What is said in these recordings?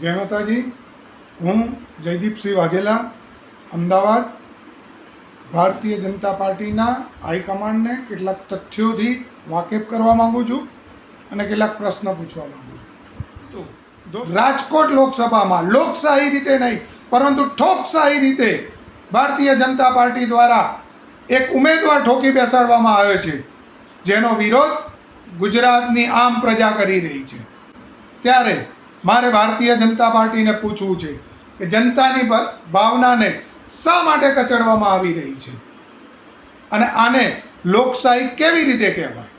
જય માતાજી. હું જયદીપસિંહ વાઘેલા અમદાવાદ. ભારતીય જનતા પાર્ટીના હાઈકમાન્ડને કેટલાક તથ્યોથી વાકેફ કરવા માંગુ છું અને કેટલાક પ્રશ્ન પૂછવા માંગુ છું. તો રાજકોટ લોકસભામાં લોકશાહી રીતે નહીં પરંતુ ઠોકશાહી રીતે ભારતીય જનતા પાર્ટી દ્વારા એક ઉમેદવાર ઠોકી બેસાડવામાં આવ્યો છે જેનો વિરોધ ગુજરાતની આમ પ્રજા કરી રહી છે. ત્યારે મારે ભારતીય જનતા પાર્ટીને પૂછવું છે કે જનતાની ભાવનાને શા માટે કચડવામાં આવી રહી છે? અને આને લોકશાહી કેવી રીતે કહેવાય?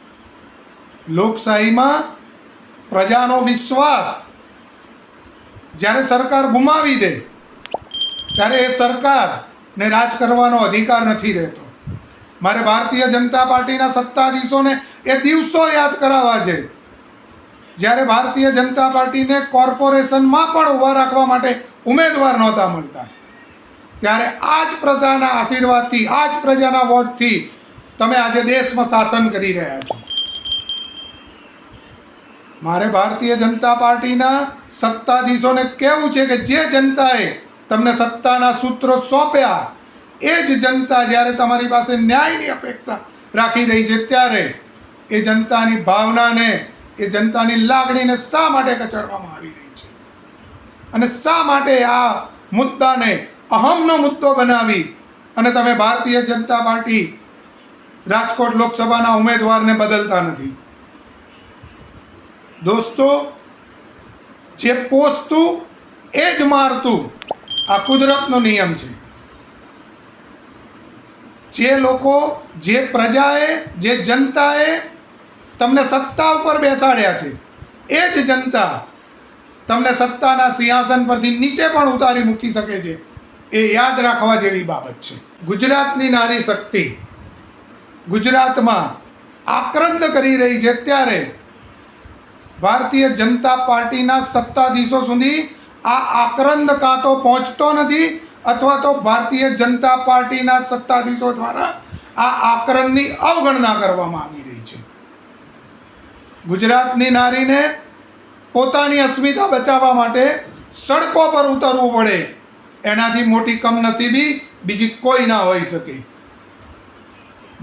લોકશાહીમાં પ્રજાનો વિશ્વાસ જ્યારે સરકાર ગુમાવી દે, ત્યારે એ સરકારને રાજ કરવાનો અધિકાર નથી રહેતો. મારે ભારતીય જનતા પાર્ટીના સત્તાધીશોને એ દિવસો યાદ કરાવવા છે જ્યારે ભારતીય જનતા પાર્ટીને કોર્પોરેશનમાં પણ ઊભા રાખવા માટે ઉમેદવાર નહોતા મળતા. ત્યારે આ જ પ્રજાના આશીર્વાદથી આ જ પ્રજાના વોટથી તમે આજે દેશમાં શાસન કરી રહ્યા છો. મારે ભારતીય જનતા પાર્ટીના સત્તાધીશોને કહેવું છે કે જે જનતાએ તમને સત્તાના સૂત્રો સોંપ્યા, એ જ જનતા જ્યારે તમારી પાસે ન્યાયની અપેક્ષા રાખી રહી છે, ત્યારે એ જનતાની ભાવનાને એ જનતાની લાગણીને શા માટે કચડવામાં આવી રહી છે? અને શા માટે આ મુદ્દાને અહમનો મુદ્દો બનાવી અને તમે ભારતીય જનતા પાર્ટી રાજકોટ લોકસભાના ઉમેદવારને બદલતા નથી? દોસ્તો, જે પોસતું એ જ મારતું આ કુદરતનો નિયમ છે. જે લોકો, જે પ્રજાએ, જે જનતાએ તમને સત્તા ઉપર બેસાડ્યા છે. એ જ જનતા તમને સત્તાના સિંહાસન પરથી નીચે પણ ઉતારી મૂકી શકે છે. એ યાદ રાખવા જેવી બાબત છે. ગુજરાતની નારી શક્તિ ગુજરાતમાં આક્રંદ કરી રહી છે ત્યારે ભારતીય જનતા પાર્ટીના સત્તાધીશો સુધી આ આક્રંદ કાં તો પહોંચતો નથી અથવા તો ભારતીય જનતા પાર્ટીના સત્તાધીશો દ્વારા આ આક્રંદની અવગણના કરવામાં આવી ગુજરાતની નારીને પોતાની અસ્મિતા બચાવવા માટે સડકો પર ઉતરવું પડે. એનાથી મોટી કમનસીબી બીજી કોઈ ના હોઈ શકે.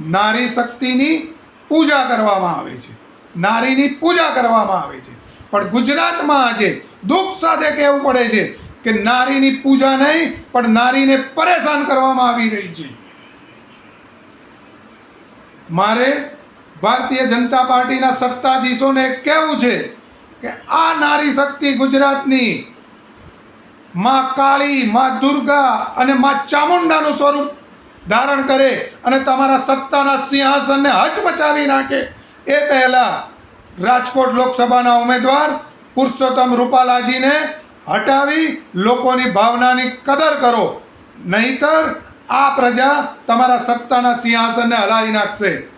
નારી શક્તિની પૂજા કરવામાં આવે છે. નારીની પૂજા કરવામાં આવે છે. પણ ગુજરાતમાં આજે દુઃખ સાથે કહેવું પડે છે કે નારીની પૂજા નહીં, પણ નારીને પરેશાન કરવામાં આવી રહી છે. મારે ભારતીય જનતા પાર્ટીના સત્તાધીશોને કહેવું છે કે આ નારી શક્તિ ગુજરાતની માં કાળી, માં દુર્ગા અને માં ચામુંડાનું સ્વરૂપ ધારણ કરે અને તમારા સત્તાના સિંહાસનને હચમચાવી નાખે. એ પહેલાં રાજકોટ લોકસભાના ઉમેદવાર પુરુષોત્તમ રૂપાલાજીને હટાવી લોકોની ભાવનાની કદર કરો. નહીતર આ પ્રજા તમારા સત્તાના સિંહાસનને હલાવી નાખશે.